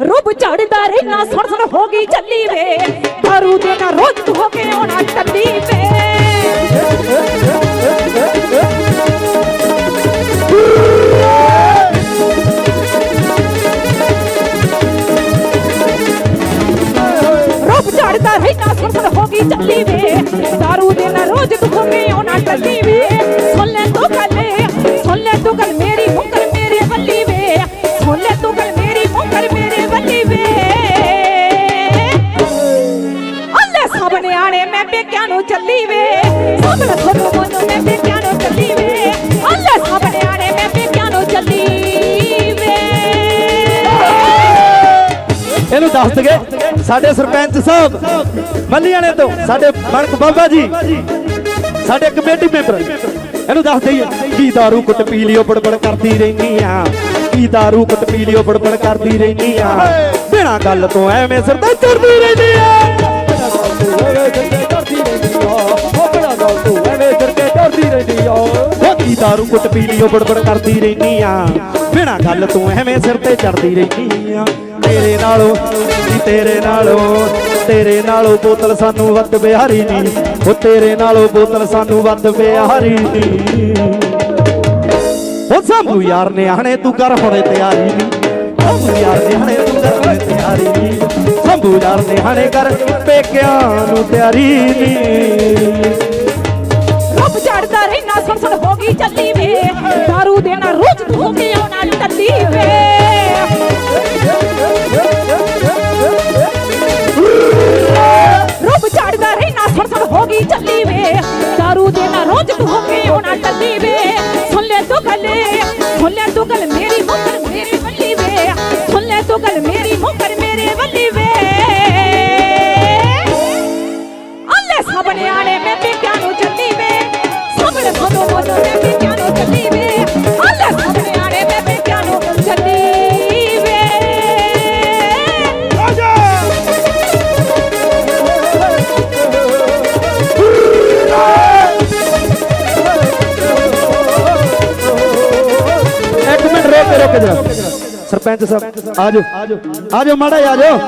ਰੁੱਬ ਝੜਦਾ ਰਹਿਣਾ ਸੁਣ ਸੁਣ ਹੋ ਗਈ ਚੱਲੀ ਵੇ। ਦਾਰੂ ਦੇ ਨਾ ਰੋਜ਼ ਹੋ ਕੇ ਆਉਣਾ ਟੱਲੀ ਵੇ। ਝੜਦਾ ਰਹਿਣਾ ਸੁਣ ਸੁਣ ਹੋ ਗਈ ਚੱਲੀ ਵੇ। ਦੱਸ ਦਗੇ ਸਾਡੇ ਸਰਪੰਚ ਸਾਹਿਬ ਮੱਲੀਆਣੇ ਤੋਂ ਸਾਡੇ ਬਣਕ ਬਾਬਾ ਜੀ ਸਾਡੇ ਕਮੇਟੀ ਮੈਂਬਰ ਇਹਨੂੰ ਦੱਸ ਦਈਏ ਕੀ दारू ਕੁੱਟ ਪੀ ਲਿਓ ਬੜਬੜ ਕਰਦੀ ਰਹਿਨੀ ਆ ਕੀ दारू ਕੁੱਟ ਪੀ ਲਿਓ ਬੜਬੜ ਕਰਦੀ ਰਹਿਨੀ ਆ ਬਿਨਾ ਗੱਲ ਤੋਂ ਐਵੇਂ ਸਿਰ ਤੇ ਚੜਦੀ ਰਹਿੰਦੀ ਆ ਉਹ ਕੀ दारू ਕੁੱਟ ਪੀ ਲਿਓ ਬੜਬੜ ਕਰਦੀ ਰਹਿਨੀ ਆ ਬਿਨਾ ਗੱਲ ਤੋਂ ਐਵੇਂ ਸਿਰ ਤੇ ਚੜਦੀ ਰਹਿਨੀ ਆ ਤੇਰੇ ਨਾਲੋਂ ਜੀ ਤੇਰੇ ਨਾਲੋਂ ਤੇਰੇ ਨਾਲੋਂ ਬੋਤਲ ਸਾਨੂੰ ਵੱਧ ਬਿਹਾਰੀ ਨਹੀਂ ਉਹ ਤੇਰੇ ਨਾਲੋਂ ਬੋਤਲ ਸਾਨੂੰ ਵੱਧ ਬਿਹਾਰੀ ਨਹੀਂ ਉਹ ਸੰਭੂ ਯਾਰ ਨੇ ਆਣੇ ਤੂੰ ਕਰ ਹੁਣੇ ਤਿਆਰੀ ਨਹੀਂ ਯਾਰ ਨੇ ਤੂੰ ਕਰ ਹੁਣੇ ਤਿਆਰੀ ਨਹੀਂ ਯਾਰ ਨੇ ਕਰ ਪੇਕਿਆਂ ਨੂੰ ਤਿਆਰੀ ਨਹੀਂ ਰੱਬ ਝੜਦਾ ਰਹਿਣਾ ਸੁਣ ਸੁਣ ਹੋ ਗਈ ਚੱਲੀ ਵੇ। ਦਾਰੂ ਦੇਣਾ ਰੋਜ਼ ਤੂੰ ਕੇ ਆਉਣਾ ਟੱਲੀ ਵੇ? ਸੁਣ ਚੱਲੀ ਵੇ ਦਾਰੂ ਦੇਣਾ ਰੋਜ਼ ਤੂੰ ਹੋ ਕੇ ਆਉਣਾ ਟੱਲੀ ਵੇ ਸੁਣ ਲੈ ਤੂੰ ਗੱਲ ਸੁਣ ਲੈ ਤੂੰ ਗੱਲ ਸਰਪੰਚ ਸਾਹਿਬ ਆਜੋ। ਆਜੋ ਮਾੜਾ ਜਿਹਾ, ਆਜੋ।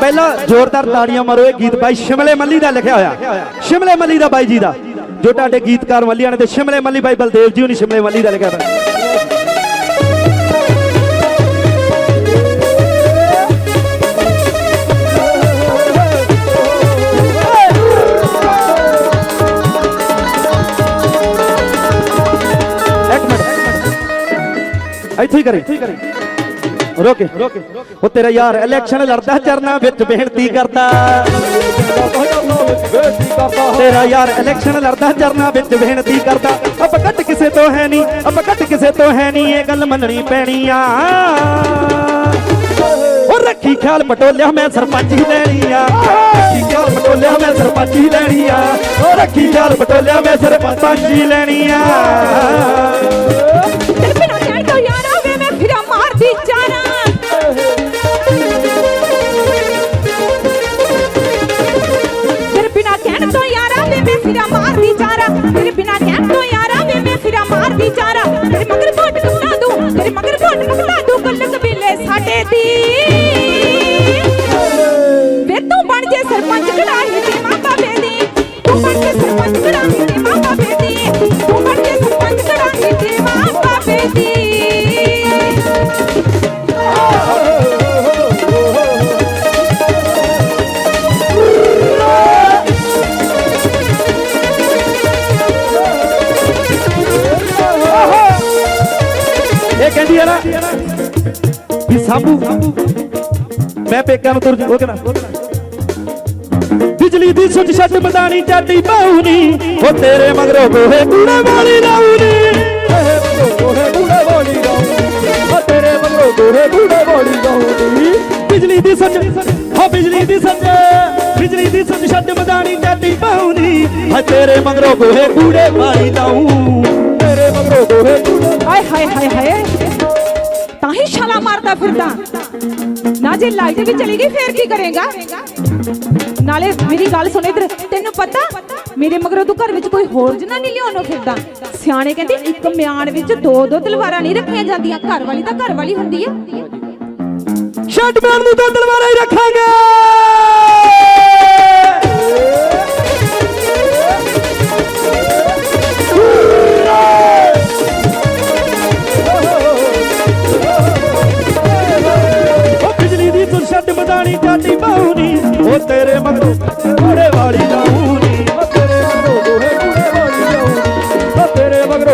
ਪਹਿਲਾਂ ਜ਼ੋਰਦਾਰ ਤਾੜੀਆਂ ਮਾਰੋ, ਇਹ ਗੀਤ ਬਾਈ ਸ਼ਿਮਲੇ ਮੱਲੀ ਦਾ ਲਿਖਿਆ ਹੋਇਆ। ਸ਼ਿਮਲੇ ਮੱਲੀ ਦਾ ਬਾਈ ਜੀ ਦਾ। ਜੋ ਤੁਹਾਡੇ ਗੀਤਕਾਰ ਮੱਲੀਆਂ ਨੇ ਤੇ ਸ਼ਿਮਲੇ ਮੱਲੀ ਬਾਈ ਬਲਦੇਵ ਜੀ ਉਹਨੇ ਸ਼ਿਮਲੇ ਮੱਲੀ ਦਾ ਲਿਖਿਆ ਹੋਇਆ। ਇੱਕ ਮਿੰਟ। ਇੱਥੇ ਹੀ ਕਰੇ। ਰੋਕੇ ਉਹ ਤੇਰਾ ਯਾਰ ਇਲੈਕਸ਼ਨ ਲੜਦਾ, ਚਰਨਾ ਵਿੱਚ ਬੇਨਤੀ ਕਰਦਾ। ਤੇਰਾ ਯਾਰ ਇਲੈਕਸ਼ਨ ਲੜਦਾ, ਚਰਨਾ ਵਿੱਚ ਬੇਨਤੀ ਕਰਦਾ। ਅਬ ਕੱਟ ਕਿਸੇ ਤੋਂ ਹੈ ਨਹੀਂ ਅਬ ਕੱਟ ਕਿਸੇ ਤੋਂ ਹੈ ਨਹੀਂ, ਇਹ ਗੱਲ ਮੰਨਣੀ ਪੈਣੀ ਆ। ਉਹ ਰੱਖੀ ਖਿਆਲ ਪਟੋਲਿਆ ਮੈਂ ਸਰਪੰਚ ਹੀ ਲੈਣੀ ਆ। ਰੱਖੀ ਖਿਆਲ ਪਟੋਲਿਆ ਮੈਂ ਸਰਪੰਚ ਹੀ ਲੈਣੀ ਆ। ਉਹ ਰੱਖੀ ਖਿਆਲ ਪਟੋਲਿਆ ਮੈਂ ਸਰਪੰਚ ਹੀ ਲੈਣੀ ਆ। ਕਹਿੰਦੀ ਆ ਨਾ। ਵੀ ਸਾਬੂ। ਮੈਂ ਪੇਕਾਂ ਨੂੰ ਤੁਰ ਉਹ ਕਹਿੰਦਾ ਬਿਜਲੀ ਦੀ ਸੁੱਚ ਛੱਡ ਮਦਾਨੀ ਚਾਟੀ ਪਾਉਣੀ ਉਹ ਤੇਰੇ ਮਗਰੋਂ ਗੋਹੇ ਕੂੜੇ ਵਾਲੀ ਲਾਉਣੀ ਗੋਹੇ ਕੂੜੇ ਵਾਲੀ ਲਾਉਣੀ ਉਹ ਤੇਰੇ ਮਗਰੋਂ ਗੋਹੇ ਕੂੜੇ ਵਾਲੀ ਲਾਉਣੀ ਬਿਜਲੀ ਦੀ ਸੁੱਚ ਹੋ ਬਿਜਲੀ ਦੀ ਸੁੱਚ ਬਿਜਲੀ ਦੀ ਸੁੱਚ ਛੱਡ ਮਦਾਨੀ ਚਾਟੀ ਪਾਉਣੀ ਹਾਂ ਤੇਰੇ ਮਗਰੋਂ ਗੋਹੇ ਕੂੜੇ ਵਾਲੀ ਲਾਉ ਫਿਰਦਾ। ਨਾ ਜੇ ਲਾਈਟ ਵੀ ਚਲੀ ਗਈ, ਫੇਰ ਕੀ ਕਰੇਗਾ? ਨਾਲੇ ਮੇਰੀ ਗੱਲ ਸੁਣ ਇਧਰ, ਤੈਨੂੰ ਪਤਾ, ਮੇਰੇ ਮਗਰੋਂ ਤੂੰ ਘਰ ਵਿੱਚ ਕੋਈ ਹੋਰ ਜਨਾਨੀ ਨਹੀਂ ਨੂੰ ਫਿਰਦਾ। ਸਿਆਣੇ ਕਹਿੰਦੇ, ਇੱਕ ਮਿਆਨ ਵਿੱਚ ਦੋ ਦੋ ਤਲਵਾਰਾਂ ਨਹੀਂ ਰੱਖੀਆਂ ਜਾਂਦੀਆਂ। ਘਰ ਵਾਲੀ ਤਾਂ ਘਰ ਵਾਲੀ ਹੁੰਦੀ ਹੈ ਛੱਡ ਮੈਨ ਨੂੰ ਤਾਂ ਤਲਵਾਰਾਂ ਹੀ ਰੱਖਾਂਗੇ।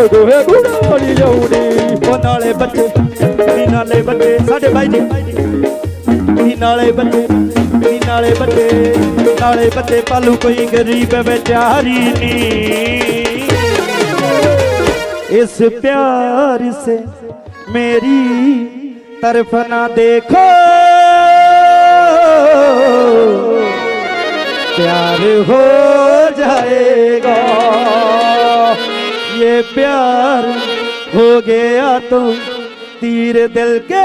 ਤੇਰੇ ਮਗਰੋਂ ਦੋਹੇ ਘੋੜੇ ਵਾਲੀ ਜਾਊਨੀ ਉਹ ਨਾਲੇ ਬੱਚੇ ਨੀ ਨਾਲੇ ਬੱਚੇ ਸਾਡੇ ਬਾਈ ਜੀ ਨੀ ਨਾਲੇ ਬੱਚੇ ਨੀ ਨਾਲੇ ਬੱਚੇ ਨਾਲੇ ਬੱਚੇ ਪਾਲੂ ਕੋਈ ਗਰੀਬ ਵਿਚਾਰੀ ਨੀ इस प्यार से मेरी तरफ ना देखो प्यार हो जाएगा ये प्यार हो गया तो तीर दिल के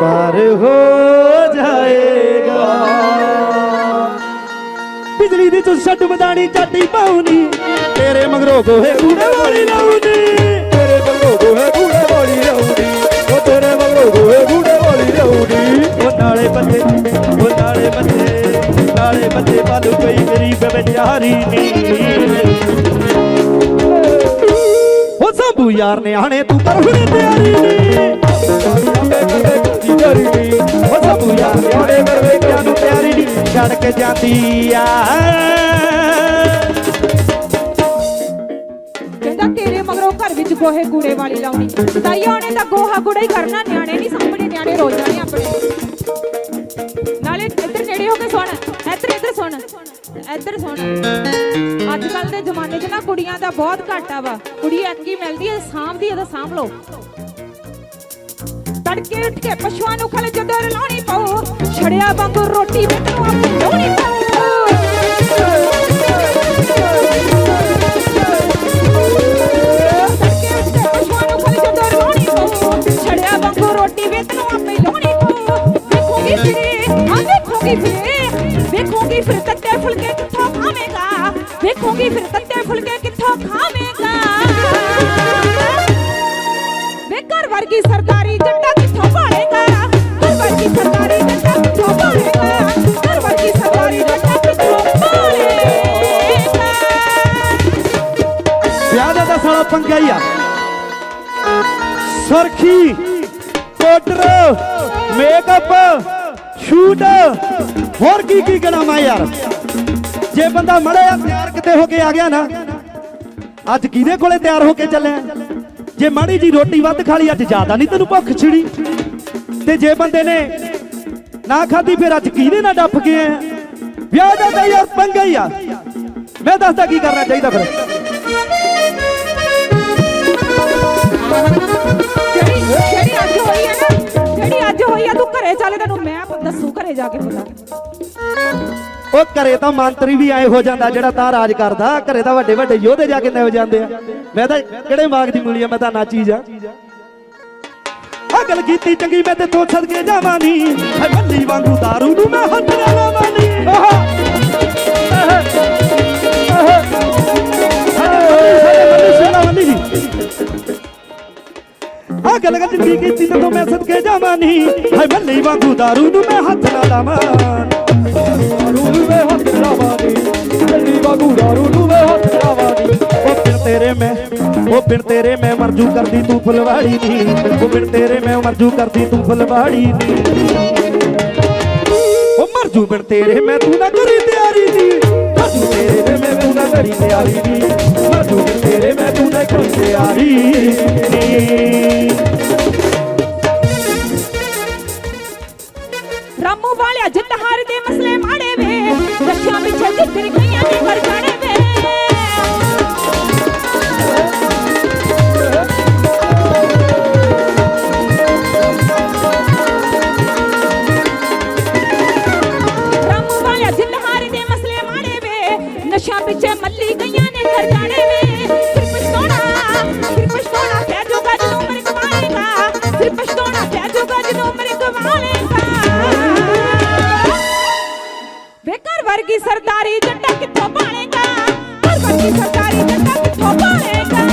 पार हो जाएगा ਬਿਜਲੀ ਦੀ ਤੂੰ ਛੱਡ ਮਦਾਨੀ ਚਾਟੀ ਪਾਉਣੀ ਤੇਰੇ ਮਗਰੋਂ ਗੋਹੇ ਕੂੜੇ ਵਾਲੀ ਲਾਉਣੀ ਤੇਰੇ ਮਗਰੋਂ ਗੋਹੇ ਕੂੜੇ ਵਾਲੀ ਲਾਉਣੀ ਉਹ ਤੇਰੇ ਮਗਰੋਂ ਗੋਹੇ ਕੂੜੇ ਵਾਲੀ ਲਾਉਣੀ ਉਹ ਨਾਲੇ ਬੱਚੇ ਉਹ ਨਾਲੇ ਬੱਚੇ ਨਾਲੇ ਬੱਚੇ ਪਾਲੂ ਕੋਈ ਗਰੀਬ ਵਿਚਾਰੀ ਨਹੀਂ ਉਹ ਸੰਭੂ ਯਾਰ ਨੇ ਆਣੇ ਤੂੰ ਕਰ ਹੁਣ ਤਿਆਰੀ ਨੀ। ਉਹ ਸੰਭੂ ਯਾਰ ਨੇ ਆਣੇ ਕਰ ਵੇਖਿਆ ਨੂੰ ਤਿਆਰੀ ਨੀ। ਛੱਡ ਕੇ ਜਾਂਦੀ ਆ। ਕਹਿੰਦਾ ਤੇਰੇ ਮਗਰੋਂ ਘਰ ਵਿੱਚ ਗੋਹੇ ਕੂੜੇ ਵਾਲੀ ਲਾਉਣੀ। ਤਾਈਆ ਉਹਨੇ ਤਾਂ ਗੋਹਾ ਕੂੜਾ ਹੀ ਕਰਨਾ, ਨਿਆਣੇ ਨਹੀਂ ਸਾਹਮਣੇ ਨਿਆਣੇ ਰੋ ਜਾਣੇ ਆਪਣੇ। ਸੁਣ। ਇੱਧਰ ਸੁਣ। ਅੱਜ ਕੱਲ ਦੇ ਜ਼ਮਾਨੇ 'ਚ ਨਾ ਕੁੜੀਆਂ ਦਾ ਬਹੁਤ ਘਾਟਾ ਵਾ। ਕੁੜੀ ਐਤਕੀ ਮਿਲਦੀ ਹੈ ਸਾਂਭਦੀ ਹੈ ਤਾਂ ਸਾਂਭ ਲਓ। ਤੜਕੇ ਉੱਠ ਕੇ ਪਸ਼ੂਆਂ ਨੂੰ ਖਲ ਜਦੋਂ ਰਲਾਉਣੀ ਪਊ, ਛੜਿਆ ਵਾਂਗੂ ਰੋਟੀ ਮੈਨੂੰ ਆਪਣੀ ਲਾਉਣੀ ਪਊ। ਛੜਿਆ ਵਾਂਗੂ ਰੋਟੀ ਵੇ ਤੈਨੂੰ ਆਪੇ ਲਾਉਣੀ ਪਊ। ਵੇਖੂਗੀ ਫਿਰ ਹਾਂ ਵੇਖੂਗੀ ਫਿਰ। ਵੇਖੂਗੀ ਫਿਰ ਤੱਤੇ ਫੁਲਕੇ ਕਿੱਥੋਂ ਖਾਵੇਂਗਾ ਵੇਖੂਗੀ ਫਿਰ ਤੱਤੇ ਫੁਲਕੇ ਕਿੱਥੋਂ ਖਾਵੇਂਗਾ ਵੇ ਘਰ ਵਰਗੀ ਸਰਦਾਰੀ ਜੱਟਾ ਕਿੱਥੋਂ ਭਾਲੇਗਾ ਘਰ ਵਰਗੀ ਸਰਦਾਰੀ ਜੱਟਾ ਕਿੱਥੋਂ ਭਾਲੇਗਾ ਘਰ ਵਰਗੀ ਸਰਦਾਰੀ ਜੱਟਾ ਕਿੱਥੋਂ ਭਾਲੇਗਾ ਵਿਆਹ ਦਾ ਤਾਂ ਸਾਲਾ ਪੰਗਾ ਸ਼ੂਟ ਹੋਰ ਕੀ ਕੀ ਕਰਾਵਾਂ ਯਾਰ? ਜੇ ਬੰਦਾ ਮੜਿਆ ਤਿਆਰ ਕਿਤੇ ਹੋ ਕੇ ਆ ਗਿਆ ਨਾ, ਅੱਜ ਕਿਹਦੇ ਕੋਲੇ ਤਿਆਰ ਹੋ ਕੇ ਚੱਲਿਆ? ਜੇ ਮਾੜੀ ਜੀ ਰੋਟੀ ਵੱਧ ਖਾ ਲਈ, ਅੱਜ ਜ਼ਿਆਦਾ ਨਹੀਂ ਤੈਨੂੰ ਭੁੱਖ ਛਿੜੀ। ਤੇ ਜੇ ਬੰਦੇ ਨੇ ਨਾ ਖਾਧੀ, ਫਿਰ ਅੱਜ ਕਿਹਦੇ ਨਾਲ ਡੱਫ ਕੇ ਆ? ਵਿਆਹ ਦਾ ਤਾਂ ਯਾਰ ਪੰਗਾ ਹੀ ਆ। ਮੈਂ ਦੱਸਦਾ ਕੀ ਕਰਨਾ ਚਾਹੀਦਾ ਫਿਰ। ਆ ਤੈਨੂੰ ਮੈਂ ਦੱਸੂ, ਘਰੇ ਜਾ ਕੇ ਪਤਾ ਉਹ ਘਰੇ ਤਾਂ ਮੰਤਰੀ ਵੀ ਐ ਹੋ ਜਾਂਦਾ ਜਿਹੜਾ ਤਾਂ ਰਾਜ ਕਰਦਾ, ਘਰੇ ਤਾਂ ਵੱਡੇ ਵੱਡੇ ਯੋਧੇ ਜਾ ਕੇ ਨਿਭ ਜਾਂਦੇ ਆ। ਮੈਂ ਤਾਂ ਕਿਹੜੇ ਮਾਗ ਦੀ ਮੂਲੀ ਆ, ਮੈਂ ਤਾਂ ਨਾ ਚੀਜ਼ ਆ। ਆ ਕੀਤੀ ਚੰਗੀ, ਮੈਂ ਤੇ ਤੋਂ ਛੱਡ ਕੇ ਜਾਵਾਂ ਨੀ। ਹੈ ਵਾਂਗੂ ਦਾਰੂ ਨੂੰ ਮੈਂ ਹੱਥ ਆ ਕੀਤੀ ਤੇ ਮੈਂ ਸਦਕੇ ਜਾਵਾਂ ਨੀ। ਹੈ ਬੱਲੀ ਵਾਂਗੂ ਦਾਰੂ ਨੂੰ ਮੈਂ ਹੱਥ ਨਾ ਲਾਵਾਂ। ਦਾਰੂ ਨੂੰ ਮੈਂ ਹੱਥ ਲਾਵਾਂਗੀ ਬੱਲੀ ਵਾਂਗੂ ਦਾਰੂ ਨੂੰ ਮੈਂ ਹੱਥ ਲਾਵਾਂਗੀ ਉਹ ਬਿਨ ਤੇਰੇ ਮੈਂ, ਉਹ ਬਿਨ ਤੇਰੇ ਮੈਂ ਮਰਜੂ ਕਰਦੀ ਤੂੰ ਫੁਲਵਾੜੀ ਨੀ। ਉਹ ਬਿਨ ਤੇਰੇ ਮੈਂ ਮਰਜੂ ਕਰਦੀ ਤੂੰ ਫੁਲਵਾੜੀ ਨੀ। ਉਹ ਮਰਜੂ ਬਿਨ ਤੇਰੇ ਮੈਂ ਤੂੰ ਨਾ ਕਰੀ ਤਿਆਰੀ ਨੀ। ਮਰਜੂ ਤੇਰੇ ਮੈਂ ਤੂੰ ਨਾ ਕਰੀ ਤਿਆਰੀ ਨੀ। ਮਰਜੂ ਬਿਨ ਤੇਰੇ ਮੈਂ ਵਰਗੀ ਸਰਦਾਰੀ ਜੱਟਾ ਕਿੱਥੋਂ ਭਾਲੇਗਾ ਹਰ ਵਰਗੀ ਸਰਦਾਰੀ ਜੱਟਾ ਕਿੱਥੋਂ ਭਾਲੇਗਾ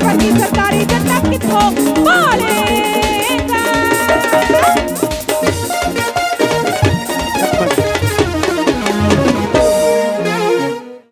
ਵਰਗੀ ਸਰਦਾਰੀ ਜੱਟਾ ਕਿੱਥੋਂ